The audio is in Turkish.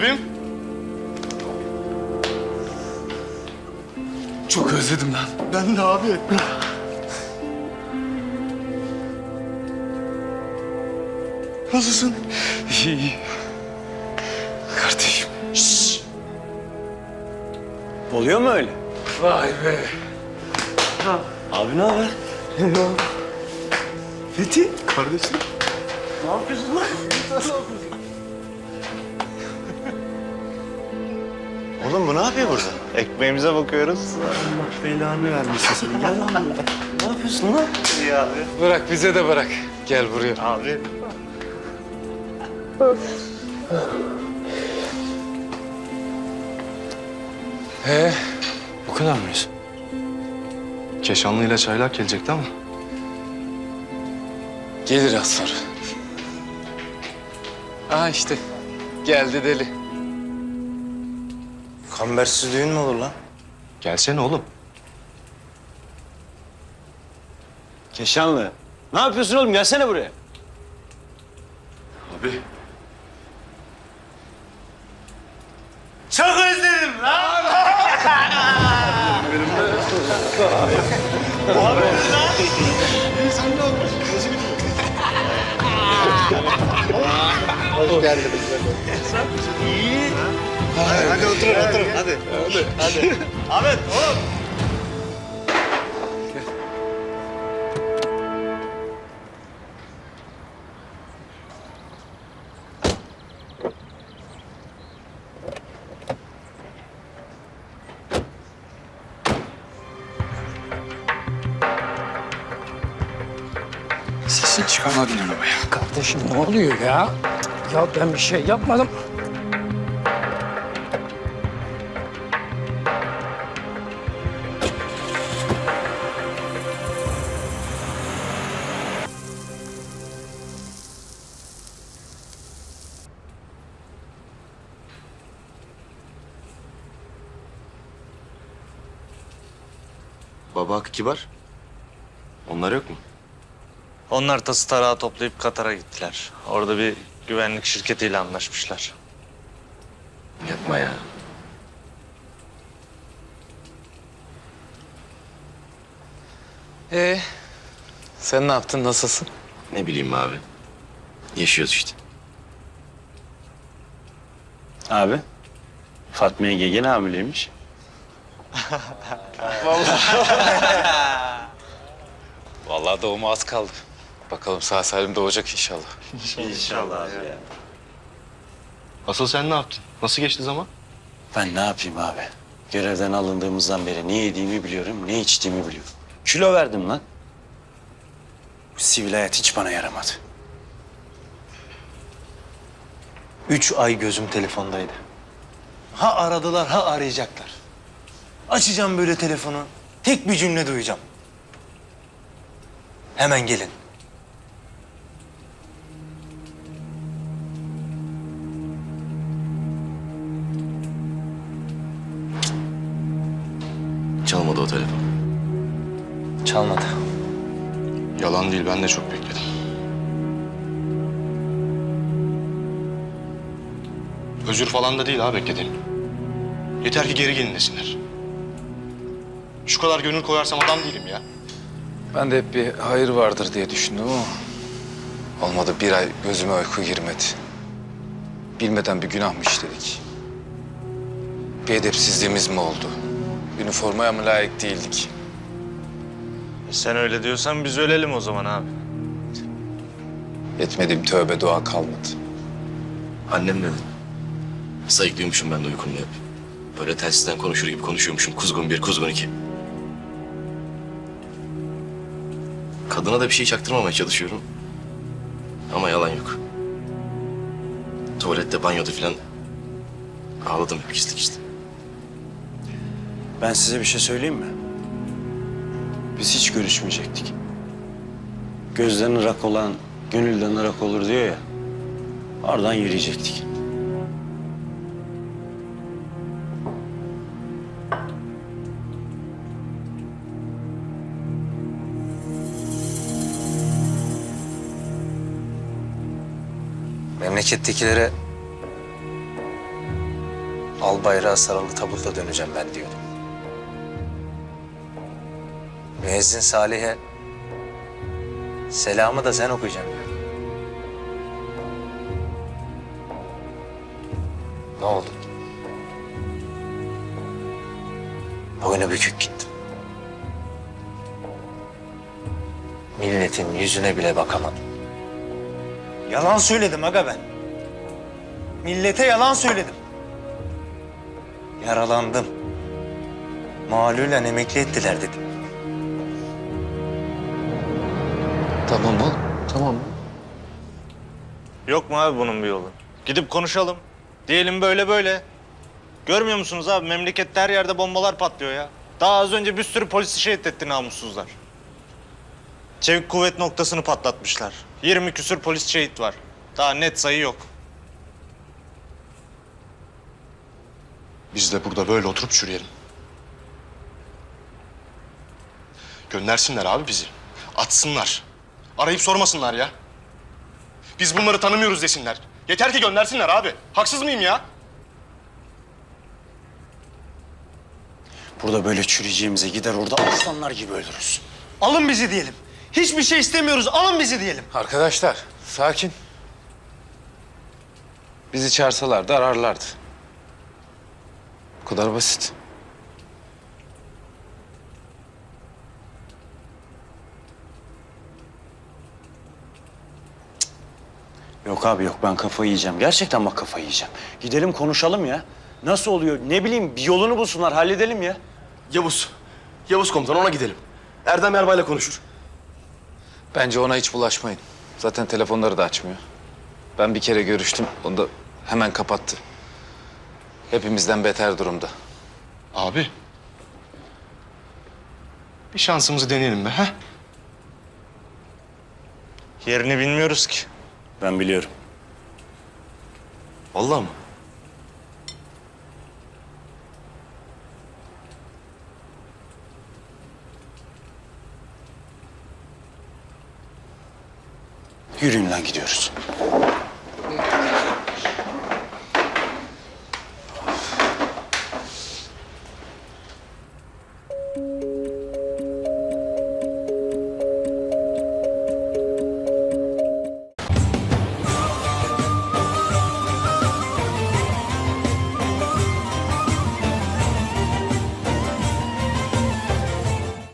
Abim. Çok özledim lan. Ben de abi. Nasılsın? İyi iyi. Kardeşim. Oluyor mu öyle? Vay be. Abi ne haber? Fethi. Kardeşim. Ne yapıyorsun lan? Oğlum bu ne yapıyor burada? Ekmeğimize bakıyoruz. Allah belanı vermesin seni. Gel lan buraya. Ne yapıyorsun lan? İyi abi. Bırak bize de bırak. Gel buraya. Abi. He, bu kadar mıyız? Keşanlı ile çaylak gelecekti ama. Gelir az sonra. Aa işte. Geldi deli. Kambersiz düğün mü olur lan? Gelsene oğlum. Keşanlı. Ne yapıyorsun oğlum? Gelsene buraya. Abi. Çok özledim lan. Hadi oturun oturun hadi. Hadi. Hadi. Ahmet oğlum. Sesini çıkarmadın ama ya. Kardeşim ne oluyor ya? Ya ben bir şey yapmadım. Baba Hakkı Kibar. Onlar yok mu? Onlar tası tarağı toplayıp Katar'a gittiler. Orada bir güvenlik şirketiyle anlaşmışlar. Yapma ya. Ee, sen ne yaptın, nasılsın? Ne bileyim abi. Yaşıyoruz işte. Abi. Fatma Ege gene hamileymiş. Vallahi doğuma az kaldı. Bakalım sağ salim doğacak inşallah. İnşallah abi ya. Asıl sen ne yaptın? Nasıl geçti zaman? Ben ne yapayım abi? Görevden alındığımızdan beri ne yediğimi biliyorum, ne içtiğimi biliyorum. Kilo verdim lan. Bu sivil hayat hiç bana yaramadı. Üç ay gözüm telefondaydı. Ha aradılar, ha arayacaklar. Açacağım böyle telefonu, tek bir cümle duyacağım. Hemen gelin. Çalmadı o telefon. Çalmadı. Yalan değil ben de çok bekledim. Özür falan da değil abi beklediğim. Yeter ki geri gelin desinler. Şu kadar gönül koyarsam adam değilim ya. Ben de hep bir hayır vardır diye düşündüm ama... Olmadı bir ay gözüme uyku girmedi. Bilmeden bir günah mı işledik? Bir edepsizliğimiz mi oldu? Üniformaya mı layık değildik? E sen öyle diyorsan biz ölelim o zaman abi. Etmediğim tövbe dua kalmadı. Annem dedi. Sayıklıyormuşum ben de uykumda hep. Böyle telsizden konuşur gibi konuşuyormuşum. Kuzgun bir, kuzgun iki. Kadına da bir şey çaktırmamaya çalışıyorum. Ama yalan yok. Tuvalette, banyoda falan ağladım hep gizli gizli. Ben size bir şey söyleyeyim mi? Biz hiç görüşmeyecektik. Gözden ırak olan gönülden ırak olur diyor ya. Oradan yürüyecektik. Memlekettekilere al bayrağı sarılı tabutta döneceğim ben diyordum. Müezzin Salih'e selamı da sen okuyacaksın. Ne oldu? Boynu bükük gittim. Milletin yüzüne bile bakamadım. Yalan söyledim aga ben. Millete yalan söyledim. Yaralandım. Malulen emekli ettiler dedim. Tamam oğlum, tamam. Yok mu abi bunun bir yolu? Gidip konuşalım. Diyelim böyle böyle. Görmüyor musunuz abi? Memlekette her yerde bombalar patlıyor ya. Daha az önce bir sürü polisi şehit etti namussuzlar. Çevik kuvvet noktasını patlatmışlar. 20 küsür polis şehit var. Daha net sayı yok. Biz de burada böyle oturup çürüyelim. Göndersinler abi bizi. Atsınlar. Arayıp sormasınlar ya. Biz bunları tanımıyoruz desinler. Yeter ki göndersinler abi. Haksız mıyım ya? Burada böyle çürüyeceğimize gider orada aslanlar gibi ölürüz. Alın bizi diyelim. Hiçbir şey istemiyoruz. Alın bizi diyelim. Arkadaşlar, sakin. Bizi çağırsalardı ararlardı. Bu kadar basit. Yok abi yok ben kafayı yiyeceğim. Gerçekten bak kafayı yiyeceğim. Gidelim konuşalım ya. Nasıl oluyor? Ne bileyim bir yolunu bulsunlar halledelim ya. Yavuz. Yavuz komutan ona gidelim. Erdem Erbay'la konuşur. Bence ona hiç bulaşmayın. Zaten telefonları da açmıyor. Ben bir kere görüştüm, onu da hemen kapattı. Hepimizden beter durumda. Abi. Bir şansımızı deneyelim be. ha? Yerini bilmiyoruz ki. Ben biliyorum. Vallahi mı? Yürüyün lan gidiyoruz.